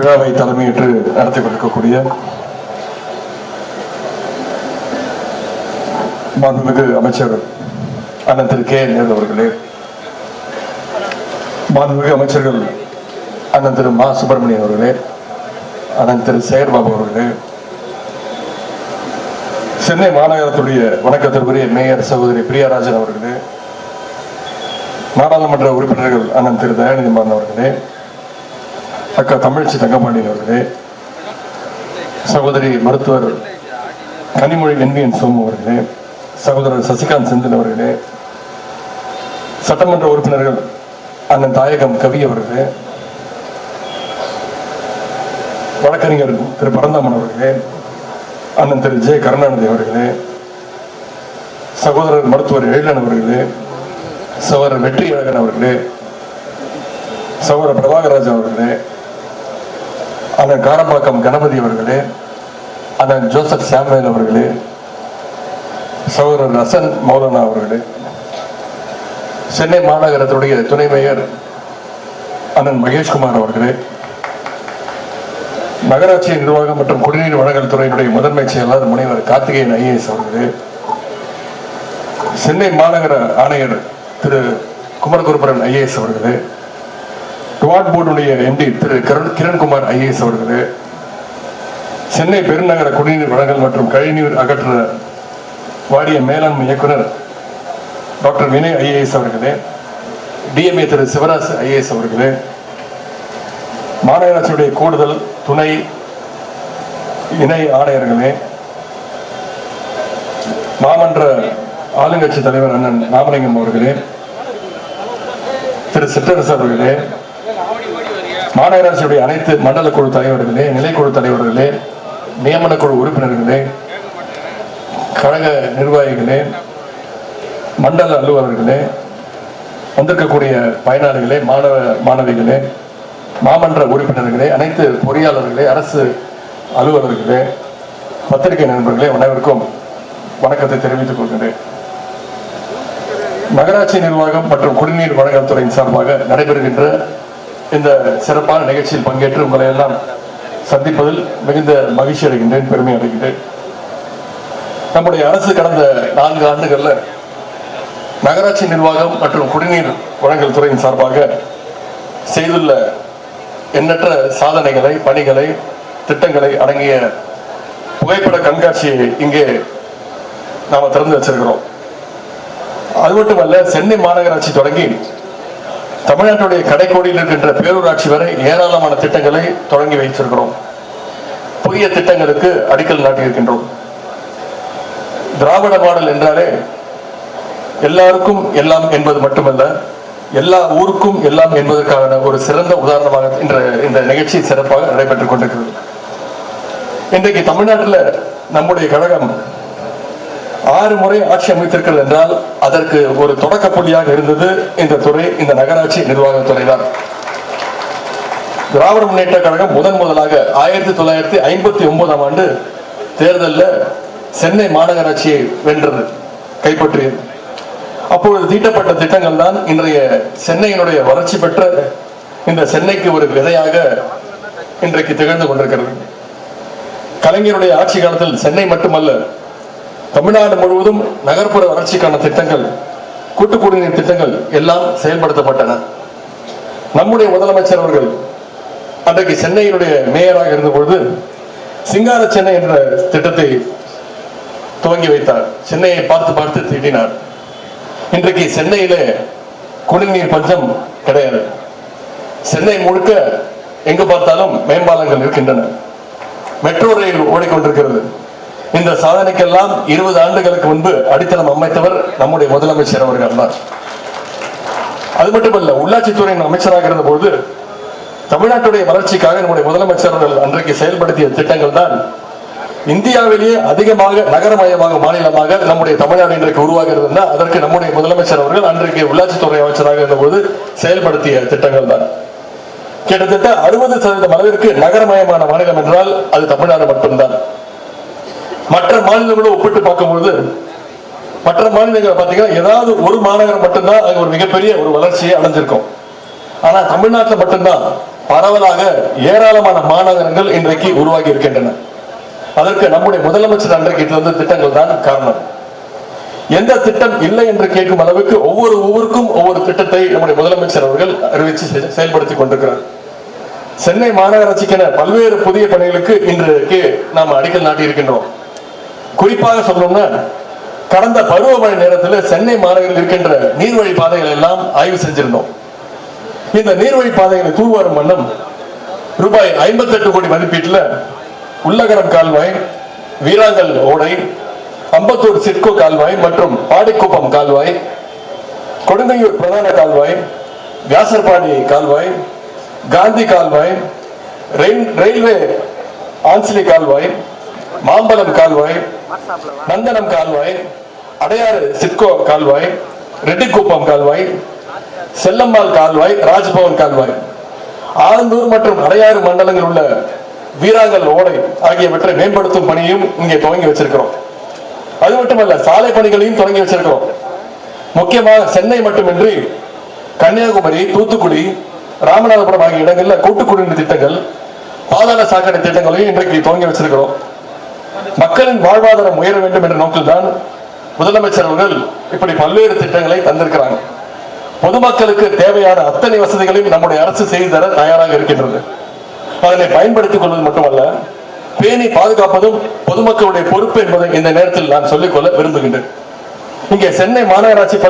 விழாவை தலைமையேற்று நடத்தி கொண்டிருக்கக்கூடிய மாண்புமிகு அமைச்சர் அண்ணன் திரு கே நேரு அவர்களே மாண்புமிகு அமைச்சர்கள் அண்ணன் திரு மா சுப்பிரமணியன் அவர்களே அண்ணன் திரு சேகர்பாபு அவர்களே சென்னை மாநகரத்துடைய வணக்கத்திற்குரிய மேயர் சகோதரி பிரியாராஜன் அவர்களே நாடாளுமன்ற உறுப்பினர்கள் அண்ணன் திரு தயாநிதி மாறன் அவர்களே அக்கா தமிழ்ச்சி தங்கபாண்டியன் அவர்களே. சகோதரி மருத்துவர் கனிமொழி வெண்மையன் சோமு அவர்களே. சகோதரர் சசிகாந்த் செந்தில் அவர்களே. சட்டமன்ற உறுப்பினர்கள் அண்ணன் தாயகம் கவி அவர்களே. வழக்கறிஞர் திரு பரந்தாமன் அவர்களே. அண்ணன் திரு ஜெய கருணாநிதி அவர்களே. சகோதரர் மருத்துவர் எழிலன் அவர்களே. சகோதரர் வெற்றி அழகன் அவர்களே. சகோதரர் பிரபாகராஜ் அவர்களே. அந்த காரம்பாக்கம் கணபதி அவர்களே அண்ணன் ஜோசப் சாமுவேல் அவர்களே சகோதரர் ரசன் மௌலானா அவர்களே சென்னை மாநகரத்துடைய துணை மேயர் அண்ணன் மகேஷ்குமார் அவர்களே நகராட்சி நிர்வாகம் மற்றும் குடிநீர் வழங்கல் துறையினுடைய முதன்மை செயலாளர் முனைவர் கார்த்திகேயன் ஐஏஎஸ் அவர்களே சென்னை மாநகர ஆணையர் திரு குமரகுருபரன் ஐஏஎஸ் அவர்களே ரிவார்ட் போர்டுடைய எம்டி திரு கிரண் கிரண்குமார் ஐஏஎஸ் அவர்களே சென்னை பெருநகர குடிநீர் வழங்கல் மற்றும் கழிநீர் அகற்ற வாரிய மேலாண்மை இயக்குனர் டாக்டர் வினய் ஐஏஎஸ் அவர்களே டிஎம்ஏ திரு சிவராஜ் ஐஏஎஸ் அவர்களே மாநகராட்சியுடைய கூடுதல் துணை இணை ஆணையர்களே மாமன்ற ஆளுங்கட்சி தலைவர் அண்ணன் ராமலிங்கம் அவர்களே திரு சிற்றரசு அவர்களே மாநகராட்சியுடைய அனைத்து மண்டல குழு தலைவர்களே நிலைக்குழு தலைவர்களே நியமன குழு உறுப்பினர்களே கழக நிர்வாகிகளே மண்டல அலுவலர்களே வந்திருக்கக்கூடிய பயனாளிகளே மாணவ மாணவிகளே மாமன்ற உறுப்பினர்களே அனைத்து பொறியாளர்களே அரசு அலுவலர்களே பத்திரிகை நண்பர்களே அனைவருக்கும் வணக்கத்தை தெரிவித்துக் கொள்கிறேன் நகராட்சி நிர்வாகம் மற்றும் குடிநீர் வழங்கல் துறையின் சார்பாக நடைபெறுகின்ற இந்த சிறப்பான நிகழ்ச்சியில் பங்கேற்று உங்களை எல்லாம் சந்திப்பதில் மிகுந்த மகிழ்ச்சி அடைகின்றேன் பெருமை அடைகின்றேன். நம்முடைய அரசு கடந்த நான்கு ஆண்டுகளில் நகராட்சி நிர்வாகம் மற்றும் குடிநீர் வழங்கல் துறையின் சார்பாக செய்துள்ள எண்ணற்ற சாதனைகளை பணிகளை திட்டங்களை அடங்கிய புகைப்பட கண்காட்சியை இங்கே நாம் திறந்து வச்சிருக்கிறோம். அது மட்டுமல்ல சென்னை மாநகராட்சி தொடங்கி தமிழ்நாட்டுடைய கடைக்கோடியில் இருக்கின்ற பேரூராட்சி வரை ஏராளமான திட்டங்களை தொடங்கி வைத்திருக்கிறோம். புதிய திட்டங்களுக்கு அடிக்கல் நாட்டியிருக்கின்றோம். திராவிட மாடல் என்றாலே எல்லாருக்கும் எல்லாம் என்பது மட்டுமல்ல எல்லா ஊருக்கும் எல்லாம் என்பதற்கான ஒரு சிறந்த உதாரணமாக இன்ற இந்த நிகழ்ச்சி சிறப்பாக நடைபெற்றுக் கொண்டிருக்கிறது. இன்றைக்கு தமிழ்நாட்டில் நம்முடைய கழகம் ஆறு முறை ஆட்சி அமைத்திருக்கிறது என்றால் அதற்கு ஒரு தொடக்க புள்ளியாக இருந்தது இந்த துறை இந்த நகராட்சி நிர்வாகத்துறை தான் திராவிட முன்னேற்ற கழகம் முதன் முதலாக ஆயிரத்தி தொள்ளாயிரத்தி ஐம்பத்தி ஒன்பதாம் ஆண்டு தேர்தலில் சென்னை மாநகராட்சியை வென்றது கைப்பற்றியது. அப்பொழுது தீட்டப்பட்ட திட்டங்கள் தான் இன்றைய சென்னையினுடைய வளர்ச்சி பெற்ற இந்த சென்னைக்கு ஒரு விதையாக இன்றைக்கு திகழ்ந்து கொண்டிருக்கிறது. கலைஞருடைய ஆட்சி காலத்தில் சென்னை மட்டுமல்ல தமிழ்நாடு முழுவதும் நகர்ப்புற வளர்ச்சிக்கான திட்டங்கள் கூட்டு குடிநீர் திட்டங்கள் எல்லாம் செயல்படுத்தப்பட்டன. நம்முடைய முதலமைச்சர் அவர்கள் அன்றைக்கு சென்னையினுடைய மேயராக இருந்தபொழுது சிங்கார சென்னை என்ற திட்டத்தை துவங்கி வைத்தார். சென்னையை பார்த்து பார்த்து திட்டினார். இன்றைக்கு சென்னையில குடிநீர் பஞ்சம் கிடையாது. சென்னை முழுக்க எங்கு பார்த்தாலும் மேம்பாலங்கள் இருக்கின்றன. மெட்ரோ ரயில் ஓடிக்கொண்டிருக்கிறது. இந்த சாதனைக்கெல்லாம் இருபது ஆண்டுகளுக்கு முன்பு அடித்தளம் அமைத்தவர் நம்முடைய முதலமைச்சர் அவர்கள் தான் அது மட்டுமல்ல உள்ளாட்சித்துறையின் அமைச்சராக இருந்த போது தமிழ்நாட்டுடைய வளர்ச்சிக்காக நம்முடைய முதலமைச்சர் அவர்கள் அன்றைக்கு செயல்படுத்திய திட்டங்கள் தான் இந்தியாவிலேயே அதிகமாக நகரமயமாக மாநிலமாக நம்முடைய தமிழ்நாடு இன்றைக்கு உருவாகிறது அதற்கு நம்முடைய முதலமைச்சர் அவர்கள் அன்றைக்கு உள்ளாட்சித்துறை அமைச்சராக இருந்தபோது செயல்படுத்திய திட்டங்கள் தான். கிட்டத்தட்ட அறுபது சதவீதம் அளவிற்கு நகரமயமான மாநிலம் என்றால் அது தமிழ்நாடு மட்டும்தான். மற்ற மாநிலங்களோட ஒப்பிட்டு பார்க்கும்போது மற்ற மாநிலங்கள் பார்த்தீங்கன்னா ஏதாவது ஒரு மாநகரம் மட்டும்தான் அது ஒரு மிகப்பெரிய ஒரு வளர்ச்சியை அடைஞ்சிருக்கும். ஆனால் தமிழ்நாட்டில் மட்டும்தான் பரவலாக ஏராளமான மாநகரங்கள் இன்றைக்கு உருவாகி இருக்கின்றன. அதற்கு நம்முடைய முதலமைச்சர் அன்றைக்கு தந்த திட்டங்கள் தான் காரணம். எந்த திட்டம் இல்லை என்று கேட்கும் அளவுக்கு ஒவ்வொரு ஊருக்கும் ஒவ்வொரு திட்டத்தை நம்முடைய முதலமைச்சர் அவர்கள் அறிவித்து செயல்படுத்தி செயல்படுத்திக் கொண்டிருக்கிறார். சென்னை மாநகராட்சிக்கென பல்வேறு புதிய பணிகளுக்கு இன்றைக்கு நாம் அடிக்கல் நாட்டி இருக்கின்றோம் குறிப்பாக சொல்லணும்னா கடந்த பருவமழை நேரத்தில் சென்னை மாநகரில் இருக்கின்ற நீர்வழி பாதைகள் எல்லாம் ஆய்வு செஞ்சிருந்தோம். இந்த நீர்வழி பாதைகளை தூர்வாரும் வண்ணம் ரூபாய் 58 கோடி மதிப்பீட்டில் உள்ளகரம் கால்வாய் வீராங்கல் ஓடை அம்பத்தூர் சிட்கோ கால்வாய் மற்றும் பாடிக்குப்பம் கால்வாய் கொடுங்கையூர் பிரதான கால்வாய் வியாசர்பாடி கால்வாய் காந்தி கால்வாய் ரயில்வே ஆன்சிலி கால்வாய் மாம்பலம் கால்வாய் நந்தனம் கால்வாய் அடையாறு சிட்கோ கால்வாய் ரெட்டிக்குப்பம் கால்வாய் செல்லம்மாள் கால்வாய் ராஜ்பவன் கால்வாய். ஆலந்தூர் மற்றும் அடையாறு மண்டலங்கள் உள்ள வீராங்கல் ஓடை ஆகியவற்றை மேம்படுத்தும் பணியும் இங்கே துவங்கி வச்சிருக்கிறோம். அது மட்டுமல்ல சாலை பணிகளையும் தொடங்கி வச்சிருக்கிறோம். முக்கியமாக சென்னை மட்டுமின்றி கன்னியாகுமரி தூத்துக்குடி ராமநாதபுரம் ஆகிய இடங்களில் கூட்டு குடிநீர் திட்டங்கள் பாதாள சாக்கடை திட்டங்களையும் இன்றைக்கு துவங்கி வச்சிருக்கிறோம். மக்களின் வாழ்வாதாரம் உயர வேண்டும் என்ற நோக்கில் தான் முதலமைச்சர் அவர்கள் இப்படி பல்வேறு திட்டங்களை தந்திருக்கிறாங்க. பொதுமக்களுக்கு தேவையான அத்தனை வசதிகளையும் நம்முடைய அரசு செய்து தர தயாராக இருக்கின்றது. அதனை பயன்படுத்திக் கொள்வது மட்டுமல்ல பேணி பாதுகாப்பதும் பொதுமக்களுடைய பொறுப்பு என்பதை இந்த நேரத்தில் நான் சொல்லிக்கொள்ள விரும்புகின்றேன். இங்கே சென்னை மாநகராட்சி பள்ளி